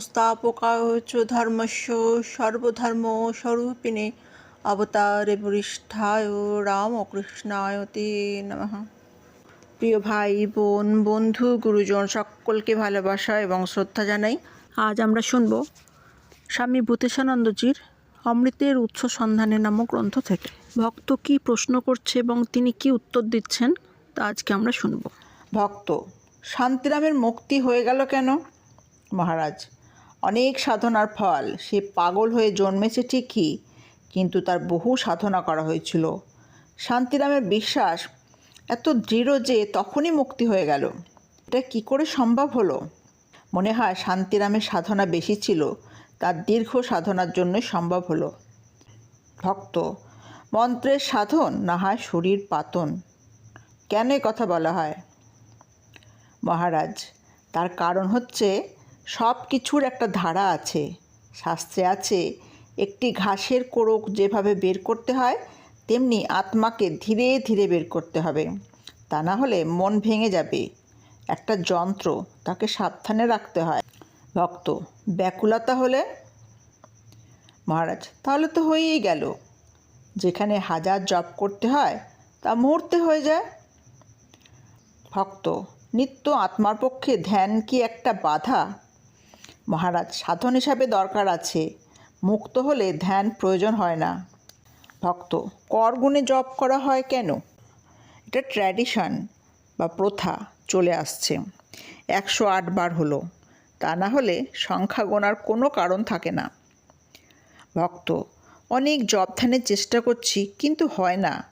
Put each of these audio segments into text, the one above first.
সংস্থাপকায় ধর্মস্য সর্বধর্ম স্বরূপিণে অবতারে বরিষ্ঠায় রামকৃষ্ণায় তে নমঃ প্রিয় ভাই বোন, বন্ধু, গুরুজন, সকলকে ভালোবাসা এবং শ্রদ্ধা জানাই আজ আমরা শুনব স্বামী ভূতেশানন্দজির অমৃতের উৎস সন্ধানে নামক গ্রন্থ থেকে। ভক্ত কি প্রশ্ন করছে এবং তিনি কি উত্তর দিচ্ছেন তা আজকে আমরা শুনব। ভক্ত, শান্তিরামের মুক্তি হয়ে গেল কেন? মহারাজ অনেক সাধনার ফল। সে পাগল হয়ে জন্মেছে ঠিকই, কিন্তু তার বহু সাধনা করা হয়েছিল। শান্তিরামের বিশ্বাস এত দৃঢ় যে তখনই মুক্তি হয়ে গেল। এটা কি করে সম্ভব হলো? মনে হয় শান্তিরামের সাধনা বেশি ছিল, তার দীর্ঘ সাধনার জন্য সম্ভব হলো। ভক্ত, মন্ত্রের সাধন না হয় শরীর পাতন। কেন কথা বলা হয়? মহারাজ, তার কারণ হচ্ছে সব কিছুর একটা ধারা আছে। শাস্ত্রে আছে, একটি ঘাসের কোরক যেভাবে বের করতে হয়, তেমনি আত্মাকে ধীরে ধীরে বের করতে হবে। তা না হলে মন ভেঙে যাবে। একটা যন্ত্র তাকে সাবধানে রাখতে হয়। ভক্ত, ব্যাকুলতা হলে? মহারাজ, তাহলে তো হয়েই গেল। যেখানে হাজার জপ করতে হয়, তা মুহূর্তে হয়ে যায়। ভক্ত, নিত্য আত্মার পক্ষে ধ্যান কি একটা বাধা? মহারাজ, সাধন হিসাবে দরকার আছে। মুক্ত হলে ধ্যান প্রয়োজন হয় না। ভক্ত কর গুণে জপ করা হয় কেন? এটা ট্র্যাডিশন বা প্রথা চলে আসছে। একশো আট বার হলো। তা না হলে সংখ্যা গোনার কোনো কারণ থাকে না। ভক্ত, অনেক জপ ধ্যানের চেষ্টা করছি, কিন্তু হয় না।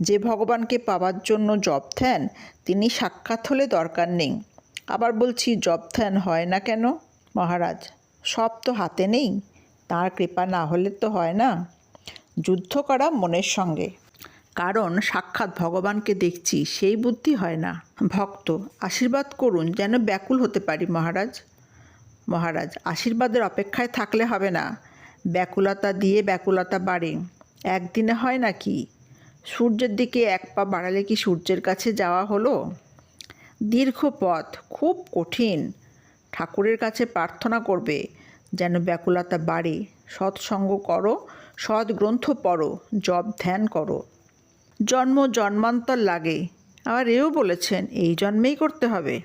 যে ভগবানকে পাওয়ার জন্য জপ ধ্যান, তিনি সাক্ষাৎ হলে দরকার নেই। আবার বলছি, জপ ধ্যান হয় না কেন? মহারাজ, সব তো হাতে নেই, তার কৃপা না হলে তো হয় না। যুদ্ধ করা মনের সঙ্গে। কারণ সাক্ষাৎ ভগবানকে দেখছি সেই বুদ্ধি হয় না। ভক্ত, আশীর্বাদ করুন যেন ব্যাকুল হতে পারি মহারাজ। মহারাজ, আশীর্বাদের অপেক্ষায় থাকলে হবে না। ব্যাকুলতা দিয়ে ব্যাকুলতা বাড়ে। একদিনে হয় নাকি সূর্যের দিকে এক পা বাড়ালে কি সূর্যের কাছে যাওয়া হলো? দীর্ঘ পথ, খুব কঠিন। ঠাকুরের কাছে প্রার্থনা করবে, যেন ব্যাকুলতা বাড়ে। সৎসঙ্গ করো, সৎ গ্রন্থ পড়ো, জপ ধ্যান করো। জন্ম জন্মান্তর লাগে। আবার এও বলেছেন, এই জন্মেই করতে হবে।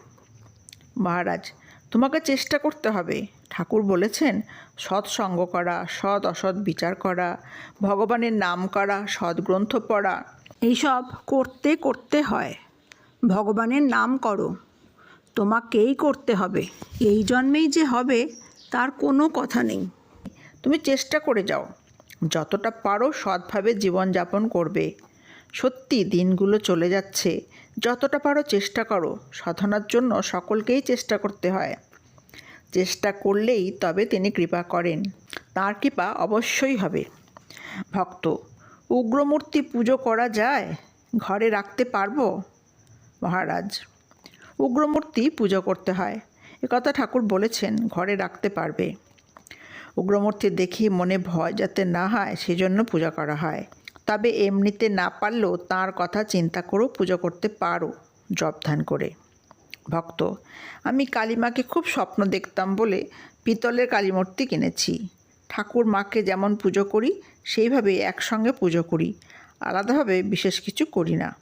মহারাজ, তোমাকে চেষ্টা করতে হবে। ঠাকুর বলেছেন, সৎসঙ্গ করা, সৎ অসৎ বিচার করা, ভগবানের নাম করা, সৎ গ্রন্থ পড়া, এইসব করতে করতে হয়। ভগবানের নাম করো। তোমাকেই করতে হবে। এই জন্মেই যে হবে, তার কোনো কথা নেই। তুমি চেষ্টা করে যাও। যতটা পারো সৎভাবে জীবনযাপন করবে। সত্যি দিনগুলো চলে যাচ্ছে। যতটা পারো চেষ্টা করো। সাধনার জন্য সকলকেই চেষ্টা করতে হয়। চেষ্টা করলেই তবে তিনি কৃপা করেন। তার কৃপা অবশ্যই হবে। ভক্ত, উগ্রমূর্তি পুজো করা যায়? ঘরে রাখতে পারব? মহারাজ উগ্রমূর্তি পুজো করতে হয়। একথা ঠাকুর বলেছেন, ঘরে রাখতে পারবে। উগ্রমূর্তি দেখি মনে ভয় যাতে না হয়, সেজন্য পূজা করা হয়। তবে এমনিতে না পারলেও তার কথা চিন্তা করেও পুজো করতে পারো জপ ধ্যান করে। ভক্ত, আমি কালীমাকে খুব স্বপ্ন দেখতাম বলে পিতলের কালীমূর্তি কিনেছি। ঠাকুর মাকে যেমন পুজো করি, সেইভাবে একসঙ্গে পুজো করি। আলাদাভাবে বিশেষ কিছু করি না।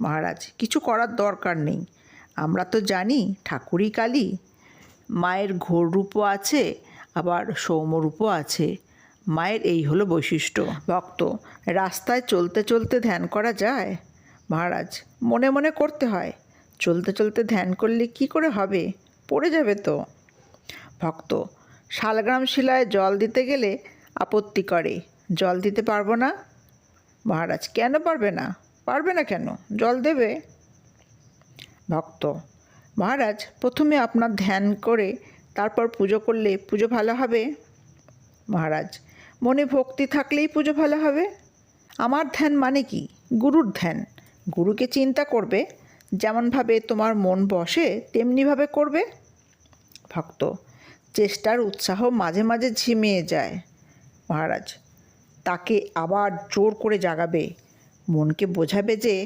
মহারাজ, কিছু করার দরকার নেই। আমরা তো জানি ঠাকুরই কালী। মায়ের ঘোর রূপও আছে, আবার সৌম্যরূপও আছে। মায়ের এই হলো বৈশিষ্ট্য। ভক্ত, রাস্তায় চলতে চলতে ধ্যান করা যায়? মহারাজ, মনে মনে করতে হয়, চলতে চলতে ধ্যান করলে কি করে হবে? পড়ে যাবে তো। ভক্ত, শালগ্রাম শিলায় জল দিতে গেলে আপত্তি করে, জল দিতে পারব না? মহারাজ, কেন পারবে না? পারবে না কেন? জল দেবে? ভক্ত। মহারাজ, প্রথমে আপনার ধ্যান করে তারপর পুজো করলে পুজো ভালো হবে? মহারাজ, মনে ভক্তি থাকলেই পুজো ভালো হবে? আমার ধ্যান মানে কি? গুরুর ধ্যান। গুরুকে চিন্তা করবে, যেমনভাবে তোমার মন বসে, তেমনিভাবে করবে? ভক্ত, চেষ্টার উৎসাহ মাঝে মাঝে ঝিমিয়ে যায়। মহারাজ, তাকে আবার জোর করে জাগাবে। মনকে বোঝাবে যে,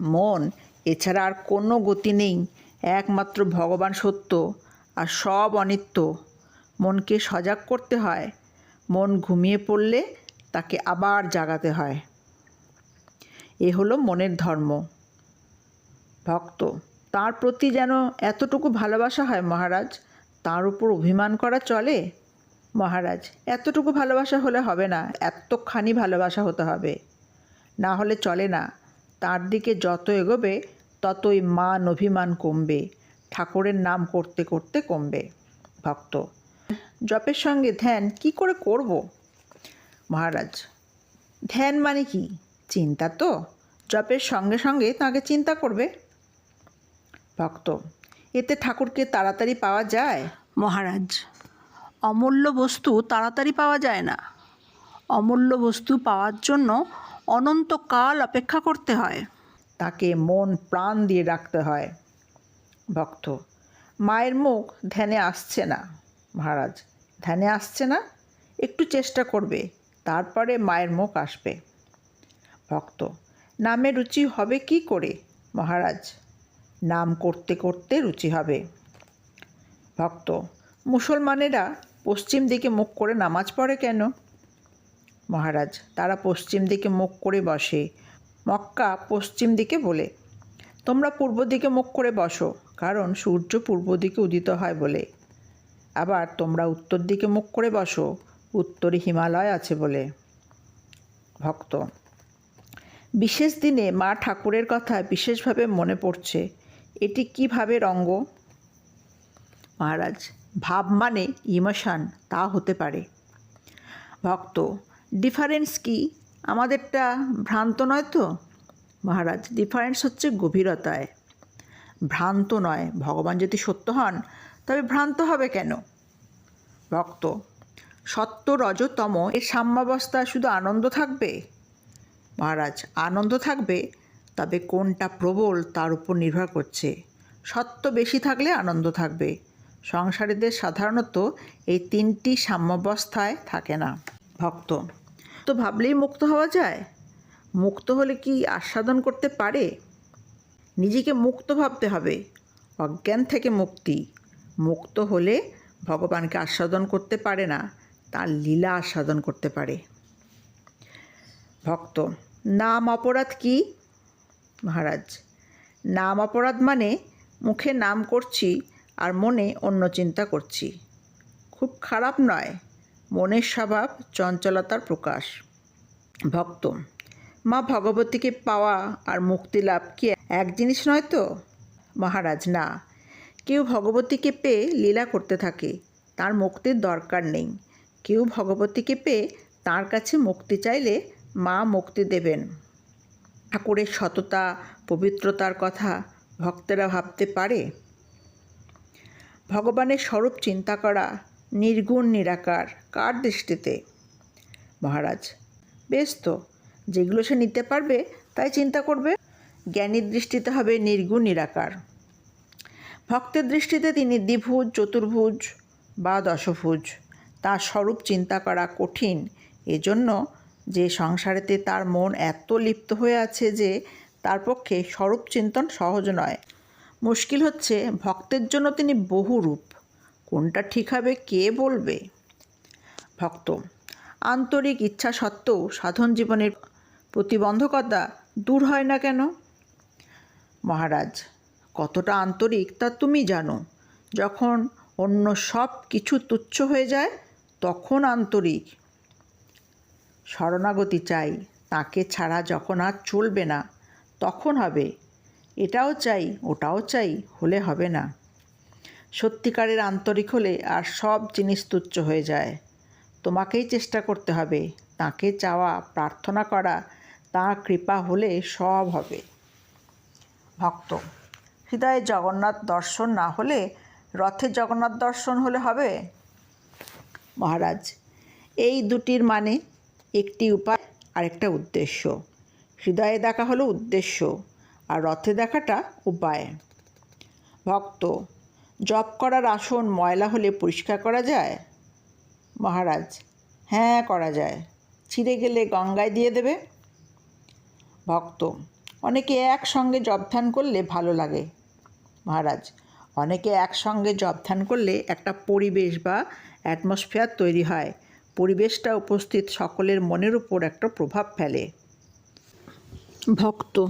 মন এছাড়া আর কোনো গতি নেই। একমাত্র ভগবান সত্য আর সব অনিত্য। মনকে সজাগ করতে হয়। মন ঘুমিয়ে পড়লে তাকে আবার জাগাতে হয়। এ হলো মনের ধর্ম। ভক্ত, তার প্রতি যেন এতটুকু ভালোবাসা হয় মহারাজ, তার উপর অভিমান করা চলে? মহারাজ, এতটুকু ভালোবাসা হলে হবে না, এতখানি ভালোবাসা হতে হবে। না হলে চলে না। তার দিকে যত এগোবে, ততই মান অভিমান কমবে, ঠাকুরের নাম করতে করতে কমবে। ভক্ত, জপের সঙ্গে ধ্যান কি করে করব? মহারাজ, ধ্যান মানে কি? চিন্তা তো, জপের সঙ্গে সঙ্গে তাকে চিন্তা করবে। ভক্ত, এতে ঠাকুরকে তাড়াতাড়ি পাওয়া যায়? মহারাজ, অমূল্য বস্তু তাড়াতাড়ি পাওয়া যায় না। অমূল্য বস্তু পাওয়ার জন্য অনন্তকাল অপেক্ষা করতে হয়। তাকে মন প্রাণ দিয়ে রাখতে হয়। ভক্ত, মায়ের মুখ ধ্যানে আসছে না। মহারাজ, ধ্যানে আসছে না? একটু চেষ্টা করবে, তারপরে মায়ের মুখ আসবে। ভক্ত, নামে রুচি হবে কি করে? মহারাজ, নাম করতে করতে রুচি হবে। ভক্ত, মুসলমানেরা পশ্চিম দিকে মুখ করে নামাজ পড়ে কেন? মহারাজ। তারা পশ্চিম দিকে মুখ করে বসে। মক্কা পশ্চিম দিকে বলে, তোমরা পূর্ব দিকে মুখ করে বসো, কারণ সূর্য পূর্ব দিকে উদিত হয় বলে। আবার তোমরা উত্তর দিকে মুখ করে বসো, উত্তরে হিমালয় আছে বলে। ভক্ত, বিশেষ দিনে মা ঠাকুরের কথা বিশেষভাবে মনে পড়ছে। এটি কীভাবে রঙ্গ? মহারাজ, ভাব মানে ইমোশন, তা হতে পারে। ভক্ত ডিফারেন্স কি? আমাদেরটা ভ্রান্ত নয় তো? মহারাজ ডিফারেন্স হচ্ছে গভীরতায়। ভ্রান্ত নয়। ভগবান যদি সত্য হন, তবে ভ্রান্ত হবে কেন? ভক্ত, সত্য রজতম, এর সাম্যাবস্থা শুধু আনন্দ থাকবে? মহারাজ, আনন্দ থাকবে, তবে কোনটা প্রবল তার উপর নির্ভর করছে। সত্য বেশি থাকলে আনন্দ থাকবে। সংসারীদের সাধারণত এই তিনটি সাম্যাবস্থায় থাকে না। ভক্ত তো ভাবলেই মুক্ত হওয়া যায়? মুক্ত হলে কি আস্বাদন করতে পারে? নিজেকে মুক্ত ভাবতে হবে, অজ্ঞান থেকে মুক্তি। মুক্ত হলে ভগবানকে আস্বাদন করতে পারে না, তার লীলা আস্বাদন করতে পারে। ভক্ত, নাম অপরাধ কি? মহারাজ, নাম অপরাধ মানে মুখে নাম করছি আর মনে অন্য চিন্তা করছি। খুব খারাপ নয়। মনের স্বভাব, চঞ্চলতার প্রকাশ। ভক্ত, মা ভগবতীকে পাওয়া আর মুক্তি লাভ কি এক জিনিস নয় তো? মহারাজ, না। কেউ ভগবতীকে পেয়ে লীলা করতে থাকে, তার মুক্তির দরকার নেই। কেউ ভগবতীকে পেয়ে তার কাছে মুক্তি চাইলে মা মুক্তি দেবেন। ঠাকুরের সততা, পবিত্রতার কথা ভক্তেরা ভাবতে পারে? ভগবানের স্বরূপ চিন্তা করা নির্গুণ, নিরাকার। কার দৃষ্টিতে? মহারাজ, বেশ তো, যেগুলো সে নিতে পারবে, তাই চিন্তা করবে। জ্ঞানীর দৃষ্টিতে হবে নির্গুণ নিরাকার। ভক্তের দৃষ্টিতে তিনি দ্বিভুজ, চতুর্ভুজ বা দশভুজ। তার স্বরূপ চিন্তা করা কঠিন। এজন্য যে সংসারেতে তার মন এত লিপ্ত হয়ে আছে যে তার পক্ষে স্বরূপ চিন্তন সহজ নয়। মুশকিল হচ্ছে, ভক্তের জন্য তিনি বহু রূপ কোনটা ঠিক হবে, কে বলবে? ভক্ত। আন্তরিক ইচ্ছা সত্ত্বেও সাধন জীবনের প্রতিবন্ধকতা দূর হয় না কেন? মহারাজ, কতটা আন্তরিক তা তুমি জানো। যখন অন্য সব কিছু তুচ্ছ হয়ে যায়, তখন আন্তরিক। শরণাগতি চাই, তাকে ছাড়া যখন আর চলবে না, তখন হবে। এটাও চাই, ওটাও চাই, হলে হবে না। সত্যিকারের আন্তরিক হলে আর সব জিনিস তুচ্ছ হয়ে যায়। তোমাকেই চেষ্টা করতে হবে। তাকে চাওয়া, প্রার্থনা করা তাঁর কৃপা হলে সব হবে। ভক্ত, হৃদয়ে জগন্নাথ দর্শন না হলে রথে জগন্নাথ দর্শন হলে হবে? মহারাজ, এই দুটির মানে একটি উপায় আর একটা উদ্দেশ্য। হৃদয়ে দেখা হলো উদ্দেশ্য, আর রথে দেখাটা উপায়। ভক্ত, জপ করার আসন ময়লা হলে পরিষ্কার করা যায়? মহারাজ। হ্যাঁ করা যায়। ছিঁড়ে গেলে গঙ্গায় দিয়ে দেবে। ভক্ত, অনেকে একসঙ্গে জপ ধ্যান করলে ভালো লাগে। মহারাজ, অনেকে একসঙ্গে জপ ধ্যান করলে একটা পরিবেশ বা অ্যাটমসফিয়ার তৈরি হয়। পরিবেশটা উপস্থিত সকলের মনের উপর একটা প্রভাব ফেলে। ভক্ত,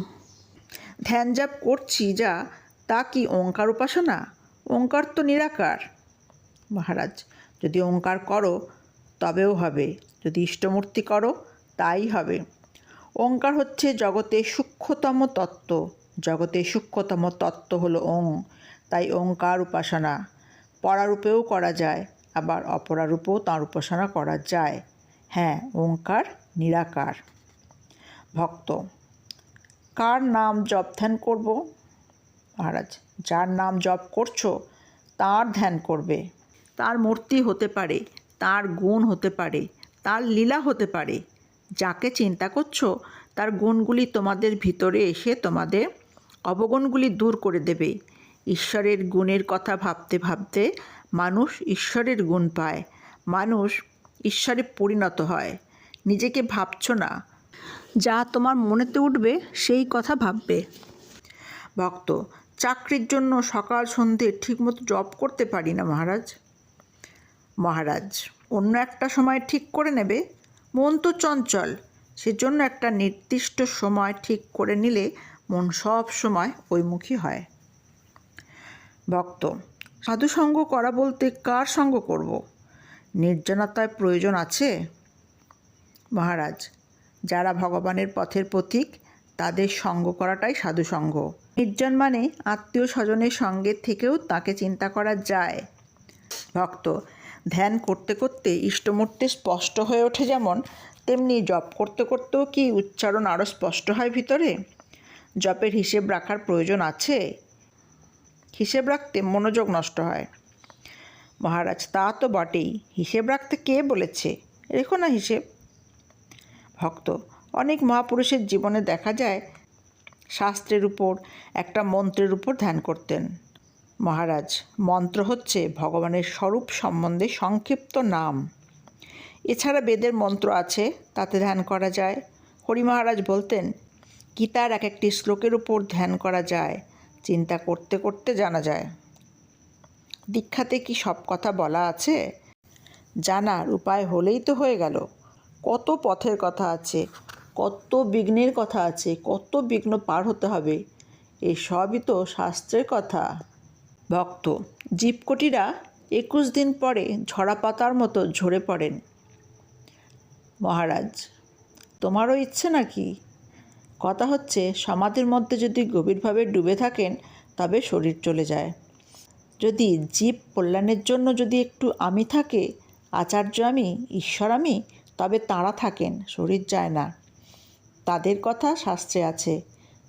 ধ্যান জাপ করছি যা, তা কি ওঙ্কার উপাসনা? ওঙ্কার তো নিরাকার। মহারাজ যদি ওঙ্কার করো, তবেও হবে। যদি ইষ্টমূর্তি করো, তাই হবে। ওঙ্কার হচ্ছে জগতে সূক্ষ্মতম তত্ত্ব। জগতে সূক্ষ্মতম তত্ত্ব হলো ওং, তাই ওঙ্কার উপাসনা। পরারূপেও করা যায়, আবার অপরারূপেও তাঁর উপাসনা করা যায়। হ্যাঁ ওঙ্কার নিরাকার। ভক্ত, কার নাম জপ ধ্যান করব? মহারাজ, যার নাম জপ করছ, তার ধ্যান করবে। তার মূর্তি হতে পারে, তার গুণ হতে পারে, তার লীলা হতে পারে। যাকে চিন্তা করছ, তার গুণগুলি তোমাদের ভিতরে এসে তোমাদের অবগুণগুলি দূর করে দেবে। ঈশ্বরের গুণের কথা ভাবতে ভাবতে মানুষ ঈশ্বরের গুণ পায়। মানুষ ঈশ্বরে পরিণত হয়। নিজেকে ভাবছ না। যা তোমার মনেতে উঠবে, সেই কথা ভাববে। ভক্ত, চাকরির জন্য সকাল সন্ধে ঠিকমতো জব করতে পারি না, মহারাজ। মহারাজ। অন্য একটা সময় ঠিক করে নেবে। মন তো চঞ্চল। সেজন্য একটা নির্দিষ্ট সময় ঠিক করে নিলে মন সব সময় ওইমুখী হয়। ভক্ত সাধুসঙ্গ করা বলতে কার সঙ্গ করব? নির্জনতায় প্রয়োজন আছে? মহারাজ, যারা ভগবানের পথের প্রতীক, তাদের সঙ্গ করাটাই সাধুসঙ্গ নির্জন মানে আত্মীয় স্বজনের সঙ্গে থেকেও তাকে চিন্তা করা যায়। ভক্ত ধ্যান করতে করতে ইষ্টমূর্তি স্পষ্ট হয়ে ওঠে যেমন, তেমনি জপ করতে করতেও কি উচ্চারণ আরও স্পষ্ট হয় ভিতরে? জপের হিসেব রাখার প্রয়োজন আছে? হিসেব রাখতে মনোযোগ নষ্ট হয়। মহারাজ, তা তো বটেই। হিসেব রাখতে কে বলেছে? রেখো না হিসেব। ভক্ত, অনেক মহাপুরুষের জীবনে দেখা যায়, শাস্ত্রের উপর, একটা মন্ত্রের উপর ধ্যান করতেন। মহারাজ, মন্ত্র হচ্ছে ভগবানের স্বরূপ সম্বন্ধে সংক্ষিপ্ত নাম। এছাড়া বেদের মন্ত্র আছে, তাতে ধ্যান করা যায়। হরি মহারাজ বলতেন, গীতার এক একটি শ্লোকের উপর ধ্যান করা যায়, চিন্তা করতে করতে জানা যায়। দীক্ষাতে কি সব কথা বলা আছে? জানার উপায় হলেই তো হয়ে গেল। কত পথের কথা আছে, কত বিঘ্নের কথা আছে, কত বিঘ্ন পার হতে হবে এই সবই তো শাস্ত্রের কথা। ভক্ত। জীবকটিরা একুশ দিন পরে ঝরা পাতার মতো ঝরে পড়েন। মহারাজ, তোমারও ইচ্ছে নাকি? কথা হচ্ছে, সমাধির মধ্যে যদি গভীরভাবে ডুবে থাকেন, তবে শরীর চলে যায়। যদি জীব কল্যাণের জন্য যদি একটু আমি থাকে, আচার্য আমি, ঈশ্বর আমি, তবে তাঁরা থাকেন, শরীর যায় না। তাদের কথা শাস্ত্রে আছে,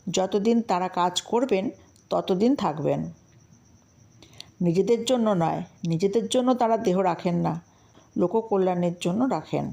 যতদিন তারা কাজ করবেন, ততদিন থাকবেন। নিজেদের জন্য নয় নিজেদের জন্য তারা দেহ রাখেন না লোককল্যাণের জন্য রাখেন।